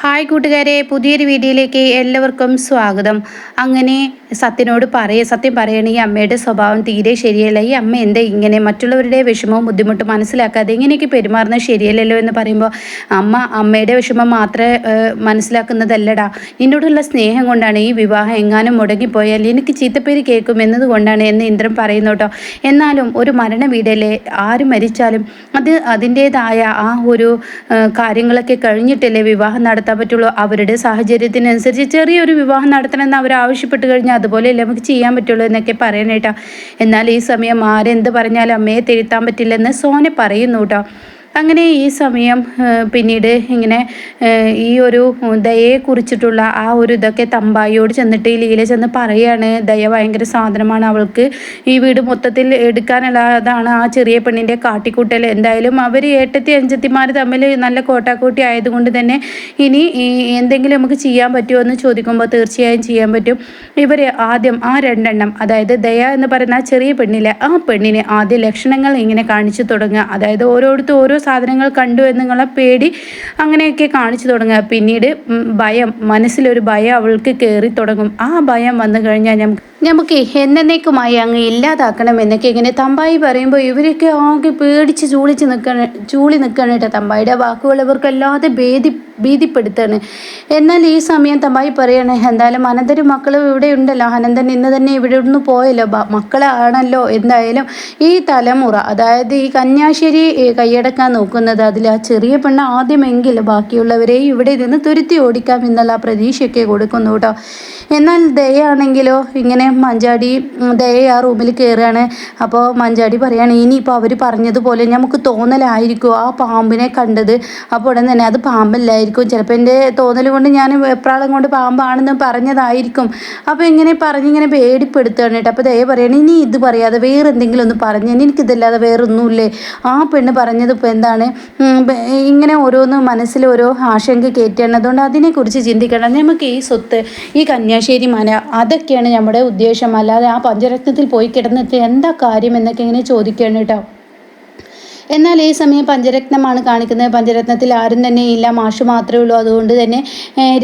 Hi കൂട്ടുകാരെ പുതിയൊരു വീഡിയോയിലേക്ക് എല്ലാവർക്കും സ്വാഗതം. അങ്ങനെ സത്യനോട് പറയ സത്യം പറയണ ഈ അമ്മയുടെ സ്വഭാവം തീരെ ശരിയല്ല. ഈ അമ്മ എന്താ ഇങ്ങനെ? മറ്റുള്ളവരുടെ വിഷമവും ബുദ്ധിമുട്ടും മനസ്സിലാക്കാതെ ഇങ്ങനെയൊക്കെ പെരുമാറുന്നത് ശരിയല്ലല്ലോ എന്ന് പറയുമ്പോൾ അമ്മ അമ്മയുടെ വിഷമം മാത്രമേ മനസ്സിലാക്കുന്നതല്ലടാ. നിന്നോടുള്ള സ്നേഹം കൊണ്ടാണ് ഈ വിവാഹം എങ്ങാനും മുടങ്ങിപ്പോയാൽ എനിക്ക് ചീത്തപ്പേര് കേൾക്കും എന്നതുകൊണ്ടാണ് എന്ന് ഇന്ദ്രൻ പറയുന്നു കേട്ടോ. എന്നാലും ഒരു മരണ വീടല്ലേ? ആര് മരിച്ചാലും അത് അതിന്റേതായ ആ ഒരു കാര്യങ്ങളൊക്കെ കഴിഞ്ഞിട്ടല്ലേ വിവാഹം നടത്താൻ പറ്റുള്ളൂ. അവരുടെ സാഹചര്യത്തിനനുസരിച്ച് ചെറിയൊരു വിവാഹം നടത്തണമെന്ന് അവർ ആവശ്യപ്പെട്ട് കഴിഞ്ഞാൽ അതുപോലെയല്ലേ നമുക്ക് ചെയ്യാൻ പറ്റുള്ളൂ എന്നൊക്കെ പറയണേട്ടാ. എന്നാൽ ഈ സമയം ആരെന്ത് പറഞ്ഞാലും അമ്മയെ തിരുത്താൻ പറ്റില്ലെന്ന് സോനെ പറയുന്നു കേട്ടോ. അങ്ങനെ ഈ സമയം പിന്നീട് ഇങ്ങനെ ഈ ഒരു ദയയെ കുറിച്ചിട്ടുള്ള ആ ഒരു ഇതൊക്കെ തമ്പായിയോട് ചെന്നിട്ട് ലീല ചെന്ന് പറയാണ് ദയ ഭയങ്കര സാധനമാണ് അവൾക്ക്. ഈ വീട് മൊത്തത്തിൽ എടുക്കാനുള്ളതാണ് ആ ചെറിയ പെണ്ണിന്റെ കാട്ടിക്കൂട്ടൽ. എന്തായാലും അവർ ഏട്ടത്തി അഞ്ചത്തിമാർ തമ്മിൽ നല്ല കോട്ടാക്കൂട്ടി ആയതുകൊണ്ട് തന്നെ ഇനി എന്തെങ്കിലും നമുക്ക് ചെയ്യാൻ പറ്റുമോ എന്ന് ചോദിക്കുമ്പോൾ തീർച്ചയായും ചെയ്യാൻ പറ്റും. ഇവർ ആദ്യം ആ രണ്ടെണ്ണം അതായത് ദയ എന്ന് പറയുന്ന ആ ചെറിയ പെണ്ണിലെ ആ പെണ്ണിനെ ആദ്യ ലക്ഷണങ്ങൾ ഇങ്ങനെ കാണിച്ചു തുടങ്ങുക. അതായത് ഓരോരുത്തർ ഓരോ സാധനങ്ങൾ കണ്ടു എന്നുള്ള പേടി അങ്ങനെയൊക്കെ കാണിച്ചു തുടങ്ങുക. പിന്നീട് ഭയം മനസ്സിലൊരു ഭയം അവൾക്ക് കയറി തുടങ്ങും. ആ ഭയം വന്നു കഴിഞ്ഞാൽ നമുക്ക് നമുക്ക് എന്നേക്കുമായി അങ്ങ് ഇല്ലാതാക്കണം എന്നൊക്കെ ഇങ്ങനെ തമ്പായി പറയുമ്പോൾ ഇവരൊക്കെ ആകെ പേടിച്ച് ചൂളിച്ച് നിൽക്കണ ചൂളി നിൽക്കണേട്ടോ തമ്പായിയുടെ വാക്കുകൾ. ഇവർക്കല്ലാതെ ഭേദി ഭീതിപ്പെടുത്താണ്. എന്നാൽ ഈ സമയം തമായി പറയണേ എന്തായാലും അനന്തരും മക്കളും ഇവിടെ ഉണ്ടല്ലോ. അനന്തൻ ഇന്ന് തന്നെ ഇവിടെ നിന്ന് പോയല്ലോ. മക്കളാണല്ലോ എന്തായാലും ഈ തലമുറ. അതായത് ഈ കന്യാശ്ശേരി കൈയടക്കാൻ നോക്കുന്നത്. അതിൽ ആ ചെറിയ പെണ്ണ് ആദ്യമെങ്കിലും ബാക്കിയുള്ളവരെയും ഇവിടെ നിന്ന് തുരുത്തി ഓടിക്കാം എന്നുള്ള പ്രതീക്ഷയൊക്കെ കൊടുക്കുന്നു കേട്ടോ. എന്നാൽ ദയാണെങ്കിലോ ഇങ്ങനെ മഞ്ചാടി ദയ ആ റൂമിൽ കയറുകയാണ്. അപ്പോൾ മഞ്ചാടി പറയാണ് ഇനിയിപ്പോൾ അവർ പറഞ്ഞതുപോലെ നമുക്ക് തോന്നലായിരിക്കും. ആ പാമ്പിനെ കണ്ടത്. അപ്പോൾ ഉടൻ തന്നെ അത് പാമ്പല്ലായിരിക്കും ചിലപ്പോൾ എന്റെ തോന്നൽ കൊണ്ട് ഞാൻ വെപ്രാളം കൊണ്ട് പാമ്പാണെന്ന് പറഞ്ഞതായിരിക്കും. അപ്പോൾ ഇങ്ങനെ പറഞ്ഞിങ്ങനെ പേടിപ്പെടുത്തുകയാണ് കേട്ടോ. അപ്പോൾ ദയ പറയണേ ഇനി ഇത് പറയാതെ വേറെ എന്തെങ്കിലും ഒന്ന് പറഞ്ഞു എനിക്കിതല്ലാതെ വേറെ ഒന്നുമില്ലേ ആ പെണ്ണ് പറഞ്ഞത് ഇപ്പോൾ എന്താണ്? ഇങ്ങനെ ഓരോന്ന് മനസ്സിൽ ഓരോ ആശങ്ക കയറ്റുകയാണ്. അതുകൊണ്ട് അതിനെക്കുറിച്ച് ചിന്തിക്കണം നമുക്ക് ഈ സ്വത്ത് ഈ കന്യാശ്ശേരി മന അതൊക്കെയാണ് നമ്മുടെ ഉദ്ദേശം. അല്ലാതെ ആ പഞ്ചരത്നത്തിൽ പോയി കിടന്നിട്ട് എന്താ കാര്യം എന്നൊക്കെ ഇങ്ങനെ ചോദിക്കുകയാണ് കേട്ടോ. എന്നാൽ ഈ സമയം പഞ്ചരത്നമാണ് കാണിക്കുന്നത്. പഞ്ചരത്നത്തിൽ ആരും തന്നെ ഇല്ല മാഷ് മാത്രമേ ഉള്ളൂ. അതുകൊണ്ട് തന്നെ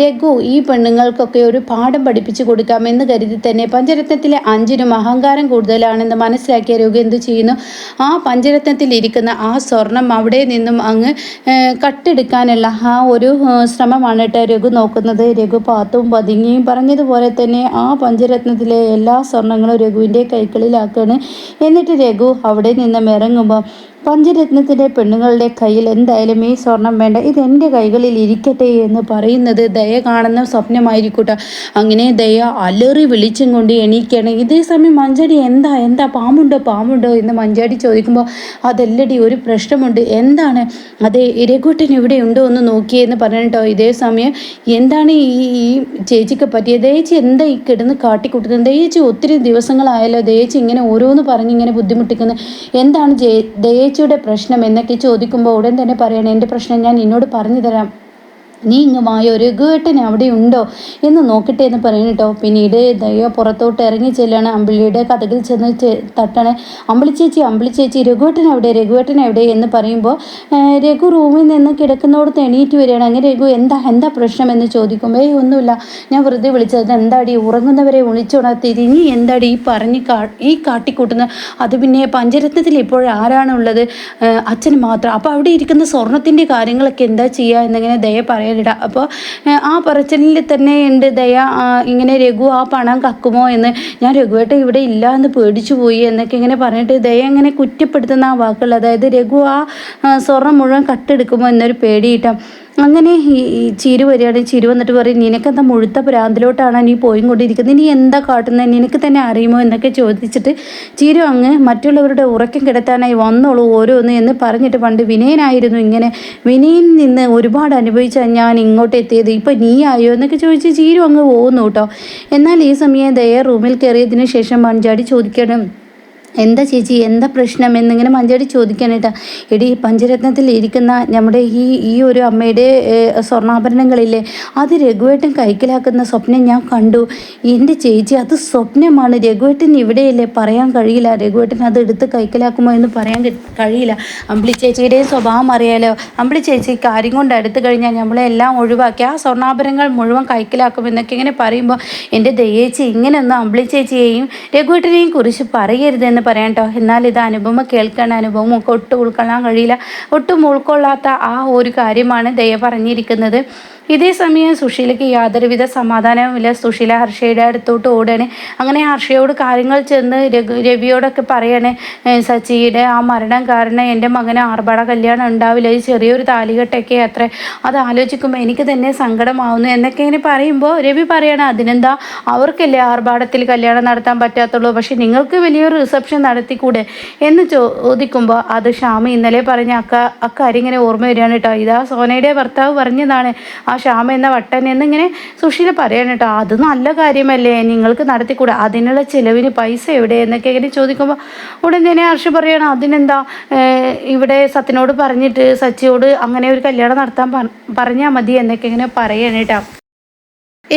രഘു ഈ പെണ്ണുങ്ങൾക്കൊക്കെ ഒരു പാഠം പഠിപ്പിച്ചു കൊടുക്കാമെന്ന് കരുതി തന്നെ പഞ്ചരത്നത്തിലെ അഞ്ചിനും അഹങ്കാരം കൂടുതലാണെന്ന് മനസ്സിലാക്കിയ രഘു എന്തു ചെയ്യുന്നു? ആ പഞ്ചരത്നത്തിൽ ഇരിക്കുന്ന ആ സ്വർണം അവിടെ നിന്നും അങ്ങ് കട്ടെടുക്കാനുള്ള ആ ഒരു ശ്രമമാണ് കേട്ടോ രഘു നോക്കുന്നത്. രഘു പാത്തും പതുങ്ങിയും പറഞ്ഞതുപോലെ തന്നെ ആ പഞ്ചരത്നത്തിലെ എല്ലാ സ്വർണങ്ങളും രഘുവിന്റെ കൈകളിലാക്കാണ്. എന്നിട്ട് രഘു അവിടെ നിന്നും ഇറങ്ങുമ്പോൾ പഞ്ചരത്നത്തിന്റെ പെണ്ണുങ്ങളുടെ കയ്യിൽ എന്തായാലും ഈ സ്വർണം വേണ്ട. ഇത് എന്റെ കൈകളിൽ ഇരിക്കട്ടെ എന്ന് പറയുന്നത് ദയ കാണുന്ന സ്വപ്നമായിരിക്കൂട്ട. അങ്ങനെ ദയ അലറി വിളിച്ചും കൊണ്ട് എണീക്കണം ഇതേ സമയം മഞ്ചാടി എന്താ എന്താ പാമ്പുണ്ടോ പാമ്പുണ്ടോ എന്ന് മഞ്ചാടി ചോദിക്കുമ്പോൾ അതല്ലടി ഒരു പ്രശ്നമുണ്ട്. എന്താണ്? അതെ ഇരകൂട്ടൻ ഇവിടെ ഉണ്ടോ എന്ന് നോക്കിയെന്ന് പറഞ്ഞിട്ടോ ഇതേ സമയം എന്താണ് ഈ ഈ ചേച്ചിക്ക് പറ്റിയത് ചേച്ചി എന്താ ഈ കിടന്ന് കാട്ടിക്കൂട്ടുന്നത്? ചേച്ചി ഒത്തിരി ദിവസങ്ങളായല്ലോ. ചേച്ചി ഇങ്ങനെ ഓരോന്ന് പറഞ്ഞ് ഇങ്ങനെ ബുദ്ധിമുട്ടിക്കുന്നത് എന്താണ് ജെ ദയേച്ചിയുടെ പ്രശ്നം എന്നൊക്കെ ചോദിക്കുമ്പോൾ ഉടൻ തന്നെ പറയണേ എന്റെ പ്രശ്നം ഞാൻ നിന്നോട് പറഞ്ഞു തരാം. നീ ഇങ്ങ് വായോ രഘുവേട്ടൻ അവിടെ ഉണ്ടോ എന്ന് നോക്കട്ടെ എന്ന് പറയണം കേട്ടോ. പിന്നീട് ദയ പുറത്തോട്ട് ഇറങ്ങി ചെല്ലാണ് അമ്പിളിയുടെ കഥകിൽ ചെന്ന് തട്ടണേ. അമ്പിളി ചേച്ചി അമ്പിളി ചേച്ചി രഘുവേട്ടൻ എവിടെ രഘുവേട്ടൻ എവിടെ എന്ന് പറയുമ്പോൾ രഘു റൂമിൽ നിന്ന് കിടക്കുന്നോടത്ത് എണീറ്റ് വരികയാണ്. അങ്ങനെ രഘു എന്താ എന്താ പ്രശ്നം? എന്ന് ചോദിക്കുമ്പോൾ ഏയ് ഒന്നുമില്ല. ഞാൻ വെറുതെ വിളിച്ചത് എന്താടി ഉറങ്ങുന്നവരെ വിളിച്ചുണർത്തി ഇനി എന്താടി ഈ പറഞ്ഞ് കാ ഈ കാട്ടിക്കൂട്ടുന്ന? അത് പിന്നെ പഞ്ചരത്നത്തിൽ ഇപ്പോൾ ആരാണുള്ളത്? അച്ഛന് മാത്രം. അപ്പോൾ അവിടെ ഇരിക്കുന്ന സ്വർണത്തിന്റെ കാര്യങ്ങളൊക്കെ എന്താ ചെയ്യുക? എന്നിങ്ങനെ ദയ പറയാനിട അപ്പോൾ ആ പറച്ചിലിൽ തന്നെ ഉണ്ട് ദയ ഇങ്ങനെ രഘു ആ പണം കക്കുമോ എന്ന് ഞാൻ രഘുവേട്ട ഇവിടെ ഇല്ല എന്ന് പേടിച്ചു പോയി എന്നൊക്കെ ഇങ്ങനെ പറഞ്ഞിട്ട് ദയ ഇങ്ങനെ കുറ്റപ്പെടുത്തുന്ന ആ വാക്കുകൾ അതായത് രഘു ആ സ്വർണം മുഴുവൻ കട്ടെടുക്കുമോ എന്നൊരു പേടിയിട്ടാം. അങ്ങനെ ഈ ചിരു വരികയാണ് ചിരു വന്നിട്ട് പറയും നിനക്കെന്താ മുഴുത്ത പ്രാന്തിലോട്ടാണ് നീ പോയി കൊണ്ടിരിക്കുന്നത് നീ എന്താ കാട്ടുന്നത് നിനക്ക് തന്നെ അറിയുമോ? എന്നൊക്കെ ചോദിച്ചിട്ട് ചിരു അങ്ങ് മറ്റുള്ളവരുടെ ഉറക്കം കിടത്താനായി വന്നോളൂ ഓരോന്ന് എന്ന് പറഞ്ഞിട്ട് പണ്ട് വിനയനായിരുന്നു ഇങ്ങനെ. വിനയിൽ നിന്ന് ഒരുപാട് അനുഭവിച്ച ഞാൻ ഇങ്ങോട്ട് എത്തിയത്. ഇപ്പം നീ ആയോ എന്നൊക്കെ ചോദിച്ച് ചിരു അങ്ങ് പോകുന്നു കേട്ടോ. എന്നാൽ ഈ സമയം ദയ റൂമിൽ കയറിയതിന് ശേഷം മൺചാടി ചോദിക്കണം എന്താ ചേച്ചി എന്താ പ്രശ്നം എന്നിങ്ങനെ മഞ്ചേടി ചോദിക്കാനായിട്ടാ എടി പഞ്ചരത്നത്തിൽ ഇരിക്കുന്ന നമ്മുടെ ഈ ഈ ഒരു അമ്മയുടെ സ്വർണാഭരണങ്ങളില്ലേ അത് രഘുവേട്ടൻ കൈക്കലാക്കുന്ന സ്വപ്നം ഞാൻ കണ്ടു. എന്റെ ചേച്ചി അത് സ്വപ്നമാണ്. രഘുവേട്ടൻ ഇവിടെയല്ലേ? പറയാൻ കഴിയില്ല. രഘുവേട്ടൻ അത് എടുത്ത് കൈക്കലാക്കുമോ എന്ന് പറയാൻ കഴിയില്ല. അമ്പിളി ചേച്ചിയുടെ സ്വഭാവം അറിയാലോ. അമ്പിളി ചേച്ചി കാര്യം കൊണ്ട് എടുത്തു കഴിഞ്ഞാൽ നമ്മളെല്ലാം ഒഴിവാക്കി. ആ സ്വർണാഭരണങ്ങൾ മുഴുവൻ കൈക്കലാക്കും എന്നൊക്കെ ഇങ്ങനെ പറയുമ്പോൾ എന്റെ ദയേച്ചി ഇങ്ങനെയൊന്നും അമ്പിളി ചേച്ചിയെയും രഘുവേട്ടനെയും കുറിച്ച് പറയരുതെന്ന് പറയാം കേട്ടോ എന്നാൽ ഇത് അനുപമ കേൾക്കണ അനുഭവം ഒക്കെ ഒട്ടും ഉൾക്കൊള്ളാൻ കഴിയില്ല. ഒട്ടും ഉൾക്കൊള്ളാത്ത ആ ഒരു കാര്യമാണ് ദയ പറഞ്ഞിരിക്കുന്നത്. ഇതേ സമയം സുശീലയ്ക്ക് യാതൊരുവിധ സമാധാനവുമില്ല. സുശീല ഹർഷയുടെ അടുത്തോട്ട് ഓടുകയാണ്. അങ്ങനെ ഹർഷയോട് കാര്യങ്ങൾ ചെന്ന് രവിയോടൊക്കെ പറയാണ് സച്ചിയുടെ ആ മരണം കാരണം എന്റെ മകന് ആർഭാട കല്യാണം ഉണ്ടാവില്ല. ഈ ചെറിയൊരു താലികെട്ടൊക്കെ അത്ര. അത് ആലോചിക്കുമ്പോൾ എനിക്ക് തന്നെ സങ്കടമാവുന്നു എന്നൊക്കെ ഇങ്ങനെ പറയുമ്പോൾ രവി പറയണം അതിനെന്താ? അവർക്കല്ലേ ആർഭാടത്തിൽ കല്യാണം നടത്താൻ പറ്റാത്തുള്ളൂ. പക്ഷേ നിങ്ങൾക്ക് വലിയൊരു റിസപ്ഷൻ നടത്തിക്കൂടെ? എന്ന് ചോദിക്കുമ്പോൾ അത് ഷാമ ഇന്നലെ പറഞ്ഞ അക്ക അക്കാര്യം ഇങ്ങനെ ഓർമ്മ വരികയാണ് കേട്ടോ ഇതാ സോനയുടെ ഭർത്താവ് പറഞ്ഞതാണ്. ആ ഷാമ എന്ന വട്ടൻ എന്നിങ്ങനെ സുശീല പറയാണ് കേട്ടോ അത് നല്ല കാര്യമല്ലേ? നിങ്ങൾക്ക് നടത്തിക്കൂടെ? അതിനുള്ള ചിലവിന് പൈസ എവിടെ? എന്നൊക്കെ ഇങ്ങനെ ചോദിക്കുമ്പോൾ ഉടൻ തന്നെ ഹർഷ പറയണം അതിനെന്താ? ഇവിടെ സത്യനോട് പറഞ്ഞിട്ട് സച്ചിയോട് അങ്ങനെ ഒരു കല്യാണം നടത്താൻ പറഞ്ഞാൽ മതി എന്നൊക്കെ ഇങ്ങനെ പറയണം കേട്ടോ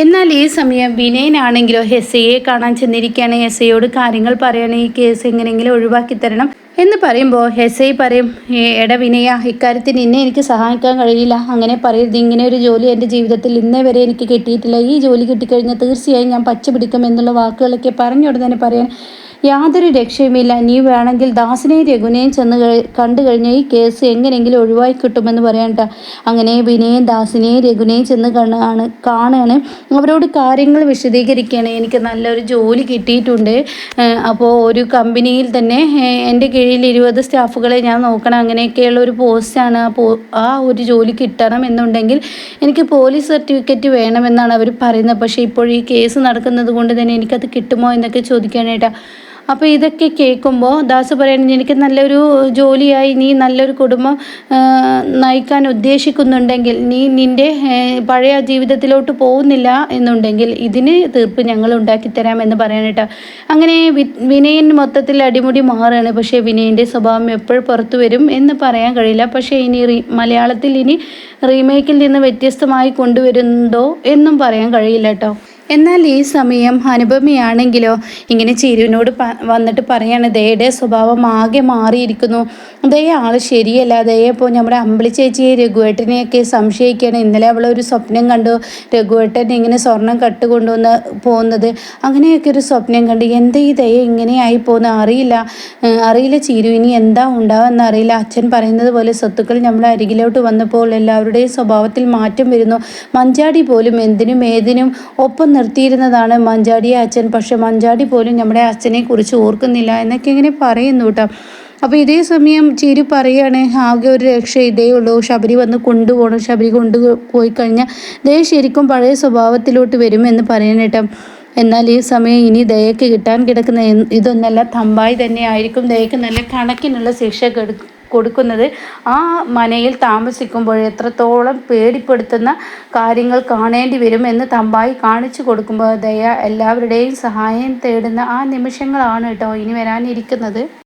എന്നാൽ ഈ സമയം വിനയനാണെങ്കിലോ ഹെസയെ കാണാൻ ചെന്നിരിക്കുകയാണ്. ഹെസയോട് കാര്യങ്ങൾ പറയണം. ഈ കേസ് എങ്ങനെയെങ്കിലും ഒഴിവാക്കി തരണം എന്ന് പറയുമ്പോൾ ഹെസൈ പറയും എട വിനയ ഇക്കാര്യത്തിന് നിന്നെ എനിക്ക് സഹായിക്കാൻ കഴിയില്ല. അങ്ങനെ പറയരുത്. ഇങ്ങനെ ഒരു ജോലി എന്റെ ജീവിതത്തിൽ ഇന്നേ വരെ എനിക്ക് കിട്ടിയിട്ടില്ല. ഈ ജോലി കിട്ടിക്കഴിഞ്ഞാൽ തീർച്ചയായും ഞാൻ പച്ച പിടിക്കും എന്നുള്ള വാക്കുകളൊക്കെ പറഞ്ഞുടനെ പറയാൻ യാതൊരു രക്ഷയുമില്ല. നീ വേണമെങ്കിൽ ദാസിനെയും രഘുനെയും ചെന്ന് കണ്ടു കഴിഞ്ഞ ഈ കേസ് എങ്ങനെയെങ്കിലും ഒഴിവായി കിട്ടുമെന്ന് പറയണ്ട അങ്ങനെ വിനയും ദാസിനെയും രഘുനെയും ചെന്ന് കാണാണ് കാണുകയാണ് അവരോട് കാര്യങ്ങൾ വിശദീകരിക്കുകയാണ്. എനിക്ക് നല്ലൊരു ജോലി കിട്ടിയിട്ടുണ്ട്. അപ്പോൾ ഒരു കമ്പനിയിൽ തന്നെ എന്റെ കീഴിൽ ഇരുപത് സ്റ്റാഫുകളെ ഞാൻ നോക്കണം. അങ്ങനെയൊക്കെയുള്ള ഒരു പോസ്റ്റാണ് ആ പോ ആ ഒരു ജോലി കിട്ടണം എന്നുണ്ടെങ്കിൽ എനിക്ക് പോലീസ് സർട്ടിഫിക്കറ്റ് വേണമെന്നാണ് അവർ പറയുന്നത്. പക്ഷേ ഇപ്പോൾ ഈ കേസ് നടക്കുന്നത് കൊണ്ട് തന്നെ എനിക്കത് കിട്ടുമോ എന്നൊക്കെ ചോദിക്കാനായിട്ടാണ് അപ്പോൾ ഇതൊക്കെ കേൾക്കുമ്പോൾ ദാസ് പറയുന്നത് എനിക്ക് നല്ലൊരു ജോലിയായി നീ നല്ലൊരു കുടുംബം നയിക്കാൻ ഉദ്ദേശിക്കുന്നുണ്ടെങ്കിൽ നീ നിന്റെ പഴയ ജീവിതത്തിലോട്ട് പോകുന്നില്ല എന്നുണ്ടെങ്കിൽ ഇതിന് തീർപ്പ് ഞങ്ങൾ ഉണ്ടാക്കിത്തരാം എന്ന് പറയാനായിട്ട് അങ്ങനെ വിനയൻ മൊത്തത്തിൽ അടിമുടി മാറുകയാണ്. പക്ഷേ വിനയന്റെ സ്വഭാവം എപ്പോൾ പുറത്തു വരും എന്ന് പറയാൻ കഴിയില്ല. പക്ഷേ ഇനി മലയാളത്തിൽ ഇനി റീമേക്കിൽ നിന്ന് വ്യത്യസ്തമായി കൊണ്ടുവരുന്നുണ്ടോ എന്നും പറയാൻ കഴിയില്ല കേട്ടോ. എന്നാൽ ഈ സമയം അനുപമയാണെങ്കിലോ? ഇങ്ങനെ ചിരുവിനോട് വന്നിട്ട് പറയാണ് ദയയുടെ സ്വഭാവം ആകെ മാറിയിരിക്കുന്നു. ദയ ആൾ ശരിയല്ല. ദയ ഇപ്പോൾ നമ്മുടെ അമ്പിളി ചേച്ചിയെ രഘുവേട്ടനെയൊക്കെ സംശയിക്കുകയാണ്. ഇന്നലെ അവൾ ഒരു സ്വപ്നം കണ്ടു. രഘുവേട്ടൻ ഇങ്ങനെ സ്വർണം കട്ടുകൊണ്ടുവന്ന് പോകുന്നത് അങ്ങനെയൊക്കെ ഒരു സ്വപ്നം കണ്ടു. എന്താ ഈ ദയ ഇങ്ങനെയായി പോകുന്നത് അറിയില്ല. അറിയില്ല ചിരു. ഇനി എന്താ ഉണ്ടാവുമെന്ന് അറിയില്ല. അച്ഛൻ പറയുന്നത് പോലെ സ്വത്തുക്കൾ നമ്മുടെ അരികിലോട്ട് വന്നപ്പോൾ എല്ലാവരുടെയും സ്വഭാവത്തിൽ മാറ്റം വരുന്നു. മഞ്ചാടി പോലും എന്തിനും ഏതിനും ഒപ്പം നിർത്തിയിരുന്നതാണ് മഞ്ചാടിയെ അച്ഛൻ. പക്ഷെ മഞ്ചാടി പോലും നമ്മുടെ അച്ഛനെ കുറിച്ച് ഓർക്കുന്നില്ല എന്നൊക്കെ ഇങ്ങനെ പറയുന്നു കേട്ടോ. അപ്പോൾ ഇതേ സമയം ചിരി പറയുകയാണ് ആകെ ഒരു രക്ഷ ഇതേ ഉള്ളൂ. ശബരി വന്ന് കൊണ്ടുപോകണം. ശബരി കൊണ്ടു പോയി കഴിഞ്ഞാൽ ദയ ശരിക്കും പഴയ സ്വഭാവത്തിലോട്ട് വരുമെന്ന് പറയാനേട്ടോ എന്നാൽ ഈ സമയം ഇനി ദയക്ക് കിട്ടാൻ കിടക്കുന്ന ഇതൊന്നല്ല തമ്പായി തന്നെ ആയിരിക്കും. ദയക്ക് നല്ല കണക്കിനുള്ള ശിക്ഷ കൊടുക്കുന്നത്. ആ മനയിൽ താമസിക്കുമ്പോൾ എത്രത്തോളം പേടിപ്പെടുത്തുന്ന കാര്യങ്ങൾ കാണേണ്ടി വരും എന്ന് തമ്പായി കാണിച്ചു കൊടുക്കുമ്പോൾ ദയ എല്ലാവരുടെയും സഹായം തേടുന്ന ആ നിമിഷങ്ങളാണ് കേട്ടോ ഇനി വരാനിരിക്കുന്നത്.